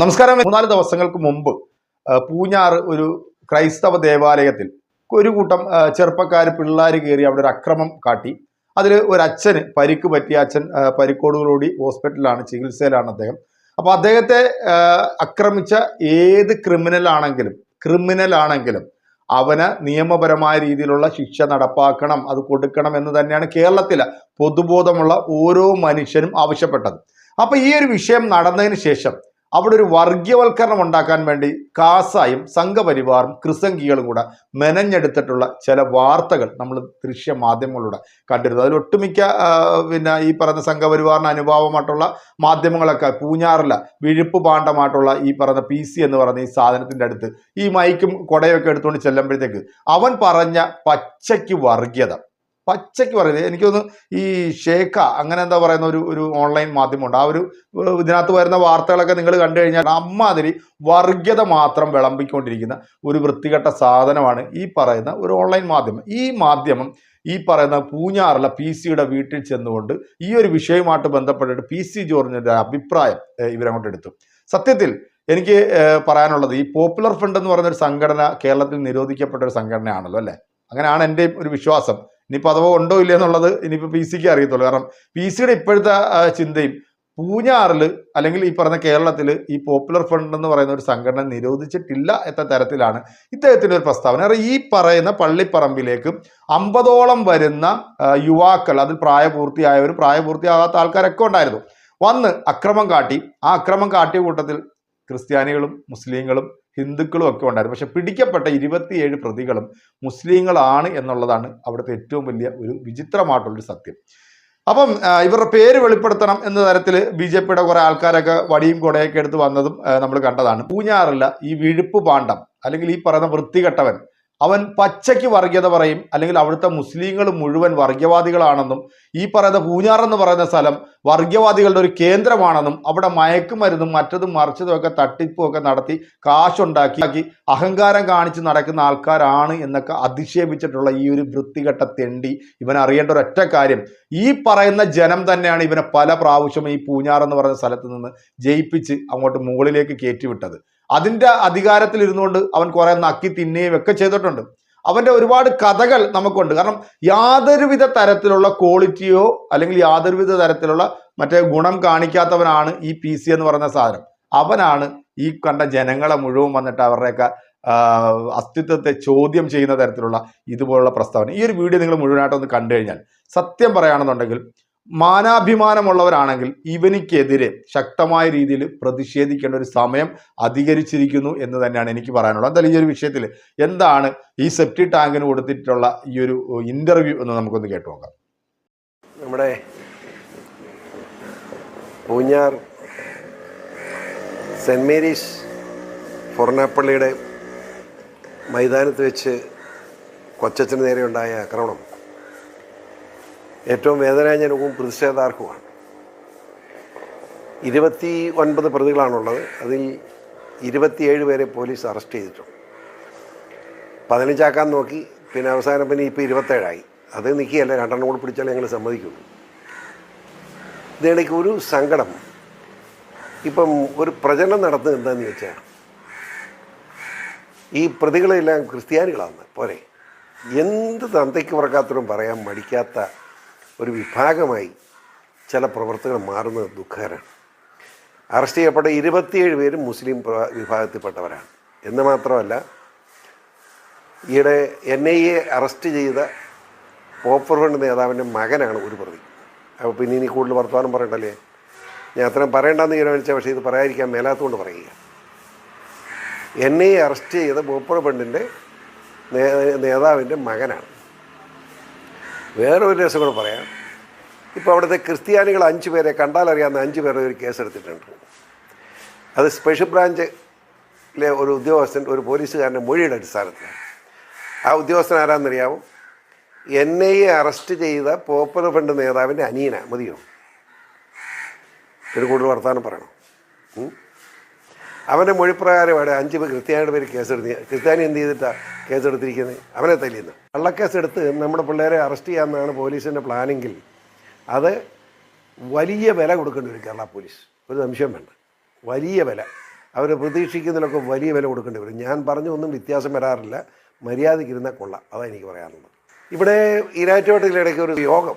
നമസ്കാരം. മൂന്നാൽ ദിവസങ്ങൾക്ക് മുമ്പ് പൂഞ്ഞാർ ഒരു ക്രൈസ്തവ ദേവാലയത്തിൽ ഒരു കൂട്ടം ചെറുപ്പക്കാർ പിള്ളേർ കയറി അവിടെ ഒരു അക്രമം കാട്ടി. അതിൽ ഒരു അച്ഛന് പരിക്ക് പറ്റിയ അച്ഛൻ പരിക്കോടുകളോടി ഹോസ്പിറ്റലിലാണ് ചികിത്സയിലാണ് അദ്ദേഹം. അപ്പോൾ അദ്ദേഹത്തെ ആക്രമിച്ച ഏത് ക്രിമിനൽ ആണെങ്കിലും ക്രിമിനൽ ആണെങ്കിലും അവന് നിയമപരമായ രീതിയിലുള്ള ശിക്ഷ നടപ്പാക്കണം അത് കൊടുക്കണം എന്ന് തന്നെയാണ് കേരളത്തിലെ പൊതുബോധമുള്ള ഓരോ മനുഷ്യനും ആവശ്യപ്പെട്ടത്. അപ്പോൾ ഈ ഒരു വിഷയം നടന്നതിന് ശേഷം അവിടെ ഒരു വർഗീയവൽക്കരണം ഉണ്ടാക്കാൻ വേണ്ടി കാസായും സംഘപരിവാറും ക്രിസംഗികളും കൂടെ മെനഞ്ഞെടുത്തിട്ടുള്ള ചില വാർത്തകൾ നമ്മൾ ദൃശ്യ മാധ്യമങ്ങളിലൂടെ കണ്ടിരുന്നു. അതിൽ ഒട്ടുമിക്ക പിന്നെ ഈ പറയുന്ന സംഘപരിവാറിന് അനുഭാവമായിട്ടുള്ള മാധ്യമങ്ങളൊക്കെ പൂഞ്ഞാറില്ല വിഴുപ്പ് പാണ്ഡമായിട്ടുള്ള ഈ പറയുന്ന പി സി എന്ന് പറയുന്ന ഈ സാധനത്തിന്റെ അടുത്ത് ഈ മൈക്കും കൊടയൊക്കെ എടുത്തുകൊണ്ട് ചെല്ലുമ്പോഴത്തേക്ക് അവൻ പറഞ്ഞ പച്ചയ്ക്ക് വർഗീയത പച്ചയ്ക്ക് പറയുന്നത്. എനിക്കൊന്ന് ഈ ഷേഖ അങ്ങനെ എന്താ പറയുന്ന ഒരു ഒരു ഓൺലൈൻ മാധ്യമമുണ്ട്. ആ ഒരു ഇതിനകത്ത് വരുന്ന വാർത്തകളൊക്കെ നിങ്ങൾ കണ്ടു കഴിഞ്ഞാൽ അമ്മാതിരി വർഗത മാത്രം വിളമ്പിക്കൊണ്ടിരിക്കുന്ന ഒരു വൃത്തികെട്ട സാധനമാണ് ഈ പറയുന്ന ഒരു ഓൺലൈൻ മാധ്യമം. ഈ മാധ്യമം ഈ പറയുന്ന പൂഞ്ഞാറിലെ പി സിയുടെ വീട്ടിൽ ചെന്നുകൊണ്ട് ഈ ഒരു വിഷയവുമായിട്ട് ബന്ധപ്പെട്ടിട്ട് പി സി ജോർജിന്റെ അഭിപ്രായം ഇവരങ്ങോട്ട് എടുത്തു. സത്യത്തിൽ എനിക്ക് പറയാനുള്ളത് ഈ പോപ്പുലർ ഫ്രണ്ട് എന്ന് പറയുന്ന ഒരു സംഘടന കേരളത്തിൽ നിരോധിക്കപ്പെട്ട ഒരു സംഘടനയാണല്ലോ അല്ലേ? അങ്ങനെയാണ് എന്റെ ഒരു വിശ്വാസം. ഇനിയിപ്പോൾ അഥവാ ഉണ്ടോ ഇല്ല എന്നുള്ളത് ഇനിയിപ്പോൾ പി സിക്ക് അറിയത്തുള്ളൂ. കാരണം പി സിയുടെ ഇപ്പോഴത്തെ ചിന്തയും പൂഞ്ഞാറിൽ അല്ലെങ്കിൽ ഈ പറഞ്ഞ കേരളത്തിൽ ഈ പോപ്പുലർ ഫ്രണ്ട് എന്ന് പറയുന്ന ഒരു സംഘടന നിരോധിച്ചിട്ടില്ല എന്ന തരത്തിലാണ് ഇദ്ദേഹത്തിന്റെ ഒരു പ്രസ്താവന. കാരണം ഈ പറയുന്ന പള്ളിപ്പറമ്പിലേക്ക് അമ്പതോളം വരുന്ന യുവാക്കൾ അതിൽ പ്രായപൂർത്തിയായവരും പ്രായപൂർത്തിയാകാത്ത ആൾക്കാരൊക്കെ ഉണ്ടായിരുന്നു. വന്ന് അക്രമം കാട്ടി ആ അക്രമം കാട്ടിയ കൂട്ടത്തിൽ ക്രിസ്ത്യാനികളും മുസ്ലിങ്ങളും ഹിന്ദുക്കളും ഒക്കെ ഉണ്ടായിരുന്നു. പക്ഷെ പിടിക്കപ്പെട്ട ഇരുപത്തിയേഴ് പ്രതികളും മുസ്ലിങ്ങളാണ് എന്നുള്ളതാണ് അവിടുത്തെ ഏറ്റവും വലിയ ഒരു വിചിത്രമായിട്ടുള്ളൊരു സത്യം. അപ്പം ഇവരുടെ പേര് വെളിപ്പെടുത്തണം എന്ന തരത്തിൽ ബി ജെ പിയുടെ കുറെ ആൾക്കാരൊക്കെ വടിയും കൊടയൊക്കെ എടുത്ത് വന്നതും നമ്മൾ കണ്ടതാണ്. പൂഞ്ഞാറില്ല ഈ വിഴുപ്പ് പാണ്ഡം അല്ലെങ്കിൽ ഈ പറയുന്ന വൃത്തികെട്ടവൻ അവൻ പച്ചയ്ക്ക് വർഗീയത പറയും അല്ലെങ്കിൽ അവിടുത്തെ മുസ്ലിങ്ങൾ മുഴുവൻ വർഗീയവാദികളാണെന്നും ഈ പറയുന്ന പൂഞ്ഞാർ എന്ന് പറയുന്ന സ്ഥലം വർഗീയവാദികളുടെ ഒരു കേന്ദ്രമാണെന്നും അവിടെ മയക്കുമരുന്നും മറ്റതും മറിച്ചതും ഒക്കെ തട്ടിപ്പും ഒക്കെ നടത്തി കാശുണ്ടാക്കി അഹങ്കാരം കാണിച്ച് നടക്കുന്ന ആൾക്കാരാണ് എന്നൊക്കെ അധിക്ഷേപിച്ചിട്ടുള്ള ഈ ഒരു വൃത്തികെട്ട തെണ്ടി ഇവൻ അറിയേണ്ട ഒരൊറ്റ കാര്യം. ഈ പറയുന്ന ജനം തന്നെയാണ് ഇവനെ പല പ്രാവശ്യം ഈ പൂഞ്ഞാർ എന്ന് പറയുന്ന സ്ഥലത്ത് നിന്ന് ജയിപ്പിച്ച് അങ്ങോട്ട് മുകളിലേക്ക് കയറ്റിവിട്ടത്. അതിന്റെ അധികാരത്തിൽ ഇരുന്നുകൊണ്ട് അവൻ കുറെ നക്കി തിന്നുകയും ഒക്കെ ചെയ്തിട്ടുണ്ട്. അവന്റെ ഒരുപാട് കഥകൾ നമുക്കുണ്ട്. കാരണം യാതൊരുവിധ തരത്തിലുള്ള ക്വാളിറ്റിയോ അല്ലെങ്കിൽ യാതൊരുവിധ തരത്തിലുള്ള മറ്റേ ഗുണം കാണിക്കാത്തവനാണ് ഈ പി സി എന്ന് പറയുന്ന സാധനം. അവനാണ് ഈ കണ്ട ജനങ്ങളെ മുഴുവൻ വന്നിട്ട് അവരുടെയൊക്കെ അസ്തിത്വത്തെ ചോദ്യം ചെയ്യുന്ന തരത്തിലുള്ള ഇതുപോലുള്ള പ്രസ്താവന. ഈ ഒരു വീഡിയോ നിങ്ങൾ മുഴുവനായിട്ടൊന്ന് കണ്ടു കഴിഞ്ഞാൽ സത്യം പറയുകയാണെന്നുണ്ടെങ്കിൽ മാനാഭിമാനമുള്ളവരാണെങ്കിൽ ഇവനിക്കെതിരെ ശക്തമായ രീതിയിൽ പ്രതിഷേധിക്കേണ്ട ഒരു സമയം അധികരിച്ചിരിക്കുന്നു എന്ന് തന്നെയാണ് എനിക്ക് പറയാനുള്ളത്. എന്തായാലും ഈ ഒരു വിഷയത്തിൽ എന്താണ് ഈ സെപ്റ്റി ടാങ്കിന് കൊടുത്തിട്ടുള്ള ഈ ഒരു ഇന്റർവ്യൂ എന്ന് നമുക്കൊന്ന് കേട്ടു നോക്കാം. നമ്മുടെ പൂഞ്ഞാർ സെന്റ് മേരീസ് ഫൊർണാപ്പള്ളിയുടെ മൈതാനത്ത് വെച്ച് കൊച്ചച്ഛന് നേരെയുണ്ടായ ആക്രമണം. ഏറ്റവും വേദനാജനകവും പ്രതിഷേധാർഹവുമാണ്. ഇരുപത്തി ഒൻപത് പ്രതികളാണുള്ളത്. അതിൽ ഇരുപത്തിയേഴ് പേരെ പോലീസ് അറസ്റ്റ് ചെയ്തിട്ടുണ്ട്. പതിനഞ്ചാക്കാൻ നോക്കി. പിന്നെ അവസാനം പിന്നെ ഇപ്പോൾ ഇരുപത്തേഴായി. അത് നിൽക്കുകയല്ല രണ്ടെണ്ണം കൂടി പിടിച്ചാലേ ഞങ്ങൾ സമ്മതിക്കുള്ളൂ. ഇതിനിടയ്ക്ക് ഒരു സങ്കടം. ഇപ്പം ഒരു പ്രചരണം നടത്തുന്നത് എന്താണെന്ന് വെച്ചാൽ ഈ പ്രതികളെല്ലാം ക്രിസ്ത്യാനികളാണ് പോരെ? എന്ത് തന്തയ്ക്ക് പറക്കാത്തവരും പറയാൻ മടിക്കാത്ത ഒരു വിഭാഗമായി ചില പ്രവർത്തകർ മാറുന്നത് ദുഃഖകരമാണ്. അറസ്റ്റ് ചെയ്യപ്പെട്ട ഇരുപത്തിയേഴ് പേരും മുസ്ലിം വിഭാഗത്തിൽപ്പെട്ടവരാണ്. എന്ന് മാത്രമല്ല ഈയിടെ എൻ ഐ എ അറസ്റ്റ് ചെയ്ത പോപ്പർ ഫ്രണ്ട് നേതാവിന്റെ മകനാണ് ഒരു പ്രതി. അപ്പോൾ പിന്നെ ഇനി കൂടുതൽ വർത്തമാനം പറയണ്ടല്ലേ? ഞാൻ അത്രയും പറയണ്ടെന്ന് തീരുമാനിച്ച പക്ഷേ ഇത് പറയാതിരിക്കാൻ മേലാത്തതുകൊണ്ട് പറയുക എൻ ഐ അറസ്റ്റ് ചെയ്ത പോപ്പർ ഫ്രണ്ടിന്റെ നേതാവിന്റെ മകനാണ്. വേറെ ഒരു രസം കൂടെ പറയാം. ഇപ്പോൾ അവിടുത്തെ ക്രിസ്ത്യാനികൾ അഞ്ച് പേരെ കണ്ടാലറിയാവുന്ന അഞ്ച് പേരെ ഒരു കേസെടുത്തിട്ടുണ്ട്. അത് സ്പെഷ്യൽ ബ്രാഞ്ചിലെ ഒരു ഉദ്യോഗസ്ഥൻ ഒരു പോലീസുകാരന്റെ മൊഴിയുടെ അടിസ്ഥാനത്തിലാണ്. ആ ഉദ്യോഗസ്ഥൻ ആരാന്നറിയാമോ എൻ ഐ എ അറസ്റ്റ് ചെയ്ത പോപ്പുലർ ഫ്രണ്ട് നേതാവിന്റെ അനിയന മതിയോ? ഒരു കൂടുതൽ വർത്തമാനം പറയണം. അവന്റെ അവന്റെ മൊഴിപ്രകാരമാണ് അഞ്ച് ക്രിസ്ത്യാനിയുടെ പേര് കേസെടുത്തി. ക്രിസ്ത്യാനി എന്ത് ചെയ്തിട്ടാണ് കേസെടുത്തിരിക്കുന്നത് അവനെ തല്ലിയെന്ന്. കള്ളക്കേസെടുത്ത് നമ്മുടെ പിള്ളേരെ അറസ്റ്റ് ചെയ്യാമെന്നാണ് പോലീസിന്റെ പ്ലാനെങ്കിൽ അത് വലിയ വില കൊടുക്കേണ്ടി വരും കേരള പോലീസ്. ഒരു സംശയം വേണ്ട. വലിയ വില. അവർ പ്രതീക്ഷിക്കുന്നതിലൊക്കെ വലിയ വില കൊടുക്കേണ്ടി വരും. ഞാൻ പറഞ്ഞൊന്നും വ്യത്യാസം വരാറില്ല. മര്യാദയ്ക്കിരുന്നാൽ കൊള്ളാം. അതാണ് എനിക്ക് പറയാനുള്ളത്. ഇവിടെ ഈരാറ്റുപേട്ടയിലിടയ്ക്ക് ഒരു യോഗം.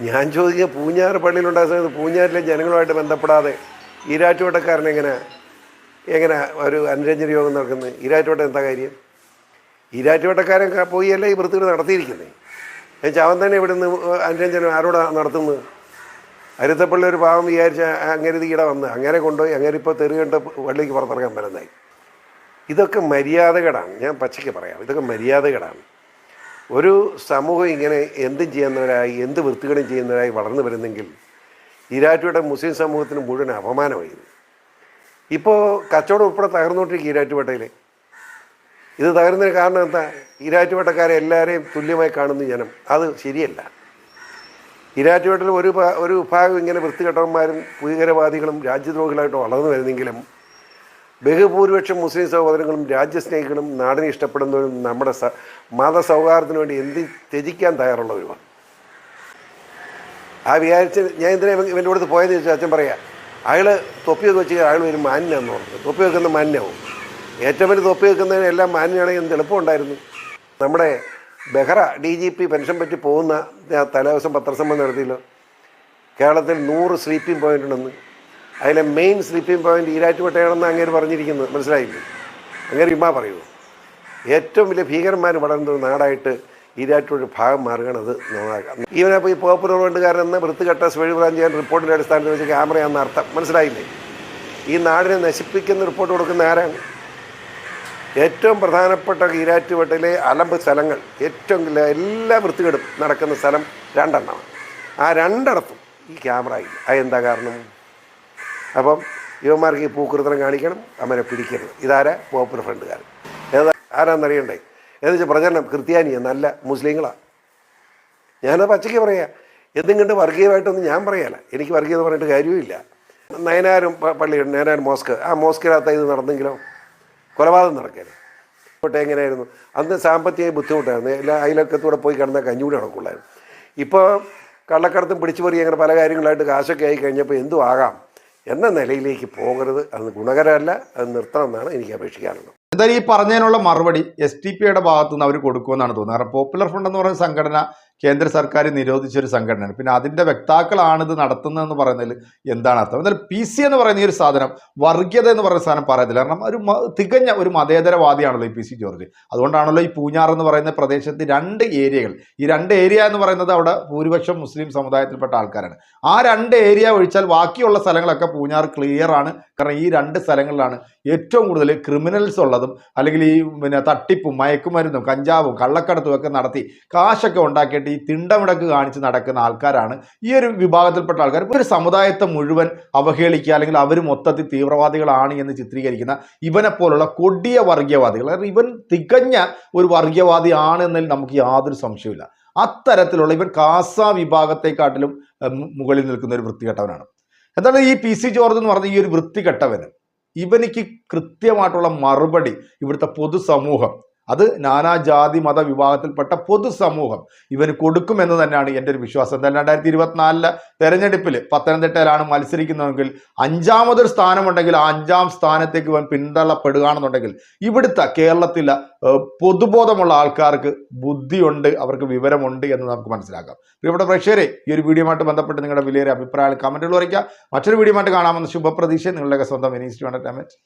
ഞാൻ ചോദിക്കുക പൂഞ്ഞാറ് പള്ളിയിലുണ്ടായ സമയത്ത് പൂഞ്ഞാറിലെ ജനങ്ങളുമായിട്ട് ബന്ധപ്പെടാതെ ഈരാറ്റുപേട്ടക്കാരൻ എങ്ങനെ ഒരു അനുരഞ്ജന യോഗം നടക്കുന്നത് ഈരാറ്റുപേട്ട എന്താ കാര്യം? ഈരാറ്റുപേട്ടക്കാരൻ പോയി അല്ലേ ഈ വൃത്തികൾ നടത്തിയിരിക്കുന്നത് എന്നുവെച്ചാൽ അവൻ തന്നെ ഇവിടുന്ന് അനുരഞ്ജനം ആരോടാ നടത്തുന്നത്? അരുത്തപ്പള്ളി ഒരു പാവം വിചാരിച്ച അങ്ങനെ ഈടെ വന്ന് അങ്ങനെ കൊണ്ടുപോയി അങ്ങനെ ഇപ്പോൾ തെരുകണ്ട വള്ളിക്ക് പുറത്തിറങ്ങാൻ പറ്റുന്നതായി. ഇതൊക്കെ മര്യാദകളാണ് ഞാൻ പച്ചയ്ക്ക് പറയാം. ഇതൊക്കെ മര്യാദകളാണ് ഒരു സമൂഹം ഇങ്ങനെ എന്തും ചെയ്യുന്നവരായി എന്ത് വൃത്തികളും ചെയ്യുന്നവരായി വളർന്നു വരുന്നെങ്കിൽ ഈരാറ്റുപേട്ട മുസ്ലിം സമൂഹത്തിന് മുഴുവൻ അപമാനമായി ഇത്. ഇപ്പോൾ കച്ചവടം ഉൾപ്പെടെ തകർന്നുകൊണ്ടിരിക്കും ഈരാറ്റുപേട്ടയിൽ ഇത് തകരുന്നതിന് കാരണം എന്താ? ഈരാറ്റുപേട്ടക്കാരെ എല്ലാവരെയും തുല്യമായി കാണുന്നു ജനം. അത് ശരിയല്ല. ഈരാറ്റുപേട്ടയിൽ ഒരു ഒരു വിഭാഗം ഇങ്ങനെ വൃത്തികെട്ടവന്മാരും ഭീകരവാദികളും രാജ്യദ്രോഹികളായിട്ട് വളർന്നു വരുന്നെങ്കിലും ബഹുഭൂരിപക്ഷം മുസ്ലിം സഹോദരങ്ങളും രാജ്യസ്നേഹികളും നാടിനെ ഇഷ്ടപ്പെടുന്നവരും നമ്മുടെ സ മതസൗഹാർദ്ദത്തിന് വേണ്ടി എന്ത് ത്യജിക്കാൻ തയ്യാറുള്ളവരുമാണ് ആ വിചാരിച്ച് ഞാൻ എന്തിനാ ഇവൻ- ഇവന്റെ അടുത്ത് പോയെന്ന് ചോദിച്ചാൽ അച്ഛൻ പറയാം അയാൾ തൊപ്പി വെച്ച് അയാൾ ഒരു മാന്യാന്ന് പറഞ്ഞു. തൊപ്പി വെക്കുന്ന മാന്യാവും ഏറ്റവും വലിയ തൊപ്പി വെക്കുന്നതിന് എല്ലാം മാന്യമാണെങ്കിൽ എന്ത് എളുപ്പമുണ്ടായിരുന്നു? നമ്മുടെ Behera D G P pension പറ്റി പോകുന്ന തലേദിവസം പത്രസമ്മേളനം നടത്തിയല്ലോ. കേരളത്തിൽ നൂറ് സ്ലീപ്പിംഗ് പോയിന്റ് ഉണ്ടെന്ന്. അതിലെ മെയിൻ സ്ലീപ്പിംഗ് പോയിന്റ് ഈരാറ്റുപേട്ടയാണെന്ന് അങ്ങേര് പറഞ്ഞിരിക്കുന്നത്. മനസ്സിലായില്ലേ? അങ്ങനെ ഇമ്മ പറയൂ ഏറ്റവും വലിയ ഭീകരന്മാർ വളരുന്ന നാടായിട്ട് ഈരാറ്റൂർ ഭാഗം മാറുകയാണ് അത് നന്നാക്കാം ഈവനപ്പോൾ ഈ പോപ്പുലർ വേണ്ടുകാരൻ എന്ന വൃത്തികെട്ട ബ്രാഞ്ച് ചെയ്യാൻ റിപ്പോർട്ടിന്റെ അടിസ്ഥാനത്തിൽ വെച്ച് ക്യാമറയാണെന്ന് അർത്ഥം. മനസ്സിലായില്ലേ? ഈ നാടിനെ നശിപ്പിക്കുന്ന റിപ്പോർട്ട് കൊടുക്കുന്ന ആരാണ്? ഏറ്റവും പ്രധാനപ്പെട്ട ഈരാറ്റുപേട്ടയിലെ അലമ്പ് സ്ഥലങ്ങൾ ഏറ്റവും എല്ലാ വൃത്തികെടും നടക്കുന്ന സ്ഥലം രണ്ടെണ്ണമാണ്. ആ രണ്ടിടത്തും ഈ ക്യാമറ ഇല്ല. അതെന്താ കാരണം? അപ്പം യുവന്മാർക്ക് ഈ പൂക്കൃതം കാണിക്കണം അവനെ പിടിക്കരുത്. ഇതാരാ? പോപ്പുലർ ഫ്രണ്ടുകാരൻ. ഏതാ ആരാന്നറിയണ്ടേ? എന്ന് വെച്ചാൽ പ്രചരണം ക്രിസ്ത്യാനിയ നല്ല മുസ്ലിങ്ങളാണ് ഞാനത് പച്ചയ്ക്ക് പറയാം. എന്തും കണ്ട് വർഗീയമായിട്ടൊന്നും ഞാൻ പറയല എനിക്ക് വർഗീയത പറഞ്ഞിട്ട് കാര്യവുമില്ല. നയനാരും പള്ളിയുണ്ട് നയനാരും മോസ്ക് ആ മോസ്കിനകത്ത് ഇത് നടന്നെങ്കിലോ? കൊലപാതകം നടക്കരുത് ഇപ്പോട്ടെ എങ്ങനെയായിരുന്നു? അന്ന് സാമ്പത്തിക ബുദ്ധിമുട്ടായിരുന്നു. എല്ലാ അയലക്കത്തൂടെ പോയി കിടന്നാൽ കഞ്ഞൂടി നടക്കുള്ളായിരുന്നു. ഇപ്പോൾ കള്ളക്കടത്തും പിടിച്ചു പറയും അങ്ങനെ പല കാര്യങ്ങളായിട്ട് കാശൊക്കെ ആയി കഴിഞ്ഞപ്പോൾ എന്തും ആകാം. എന്ന നിലയിലേക്ക് പോകരുത്. അത് ഗുണകരമല്ല. അത് നിർത്തണം എന്നാണ് എനിക്ക് അപേക്ഷിക്കാനുള്ളത്. എന്തായാലും ഈ പറഞ്ഞതിനുള്ള മറുപടി എസ് ടി പിയുടെ ഭാഗത്തുനിന്ന് അവർ കൊടുക്കുമെന്നാണ് തോന്നുന്നത്. കാരണം പോപ്പുലർ ഫ്രണ്ട് എന്ന് പറയുന്ന സംഘടന കേന്ദ്ര സർക്കാർ നിരോധിച്ചൊരു സംഘടനയാണ്. പിന്നെ അതിന്റെ വ്യക്താക്കളാണിത് നടത്തുന്നതെന്ന് പറയുന്നതിൽ എന്താണ് അർത്ഥം? എന്നാൽ പി സി എന്ന് പറയുന്ന ഈ ഒരു സാധനം വർഗീയത എന്ന് പറയുന്ന സാധനം പറയത്തില്ല. കാരണം ഒരു തികഞ്ഞ ഒരു മതേതരവാദിയാണല്ലോ ഈ പി സി ജോർജ്. അതുകൊണ്ടാണല്ലോ ഈ പൂഞ്ഞാർ എന്ന് പറയുന്ന പ്രദേശത്ത് രണ്ട് ഏരിയകൾ. ഈ രണ്ട് ഏരിയ എന്ന് പറയുന്നത് അവിടെ ഭൂരിപക്ഷം മുസ്ലിം സമുദായത്തിൽപ്പെട്ട ആൾക്കാരാണ്. ആ രണ്ട് ഏരിയ ഒഴിച്ചാൽ ബാക്കിയുള്ള സ്ഥലങ്ങളൊക്കെ പൂഞ്ഞാർ ക്ലിയർ ആണ്. കാരണം ഈ രണ്ട് സ്ഥലങ്ങളിലാണ് ഏറ്റവും കൂടുതൽ ക്രിമിനൽസ് ഉള്ളതും അല്ലെങ്കിൽ ഈ പിന്നെ തട്ടിപ്പും മയക്കുമരുന്നും കഞ്ചാവും കള്ളക്കടത്തും ഒക്കെ നടത്തി കാശൊക്കെ ഉണ്ടാക്കിയിട്ട് ഈ തിണ്ടമിടക്ക് കാണിച്ച് നടക്കുന്ന ആൾക്കാരാണ് ഈ ഒരു വിഭാഗത്തിൽപ്പെട്ട ആൾക്കാർ. ഒരു സമുദായത്തെ മുഴുവൻ അവഹേളിക്കുക അല്ലെങ്കിൽ അവർ മൊത്തത്തിൽ തീവ്രവാദികളാണ് എന്ന് ചിത്രീകരിക്കുന്ന ഇവനെ പോലുള്ള കൊടിയ വർഗീയവാദികൾ അതായത് ഇവൻ തികഞ്ഞ ഒരു വർഗീയവാദി ആണെന്നതിൽ നമുക്ക് യാതൊരു സംശയമില്ല അത്തരത്തിലുള്ള ഇവൻ കാസ വിഭാഗത്തെക്കാട്ടിലും മുകളിൽ നിൽക്കുന്ന ഒരു വൃത്തികെട്ടവനാണ്. എന്താണ് ഈ പി സി ജോർജ് എന്ന് പറഞ്ഞ ഈ ഒരു വൃത്തികെട്ടവന്? ഇവനിക്ക് കൃത്യമായിട്ടുള്ള മറുപടി ഇവിടുത്തെ പൊതുസമൂഹം അത് നാനാജാതി മത വിഭാഗത്തിൽപ്പെട്ട പൊതുസമൂഹം ഇവന് കൊടുക്കുമെന്ന് തന്നെയാണ് എന്റെ ഒരു വിശ്വാസം. എന്തായാലും രണ്ടായിരത്തി ഇരുപത്തിനാലിലെ തെരഞ്ഞെടുപ്പിൽ പത്തനംതിട്ടയിലാണ് മത്സരിക്കുന്നതെങ്കിൽ അഞ്ചാമതൊരു സ്ഥാനമുണ്ടെങ്കിൽ ആ അഞ്ചാം സ്ഥാനത്തേക്ക് ഇവൻ പിന്തള്ളപ്പെടുകയാണെന്നുണ്ടെങ്കിൽ ഇവിടുത്തെ കേരളത്തിലെ പൊതുബോധമുള്ള ആൾക്കാർക്ക് ബുദ്ധിയുണ്ട് അവർക്ക് വിവരമുണ്ട് എന്ന് നമുക്ക് മനസ്സിലാക്കാം. ഇവിടെ പ്രേക്ഷകരെ ഈ ഒരു വീഡിയോയുമായിട്ട് ബന്ധപ്പെട്ട് നിങ്ങളുടെ വിലയേറെ അഭിപ്രായങ്ങൾ കമന്റുകൾ അറിയിക്കുക മറ്റൊരു വീഡിയോയുമായിട്ട് കാണാമെന്ന് ശുഭപ്രതീക്ഷ നിങ്ങളുടെയൊക്കെ സ്വന്തം ടു എന്റർടൈൻമെന്റ്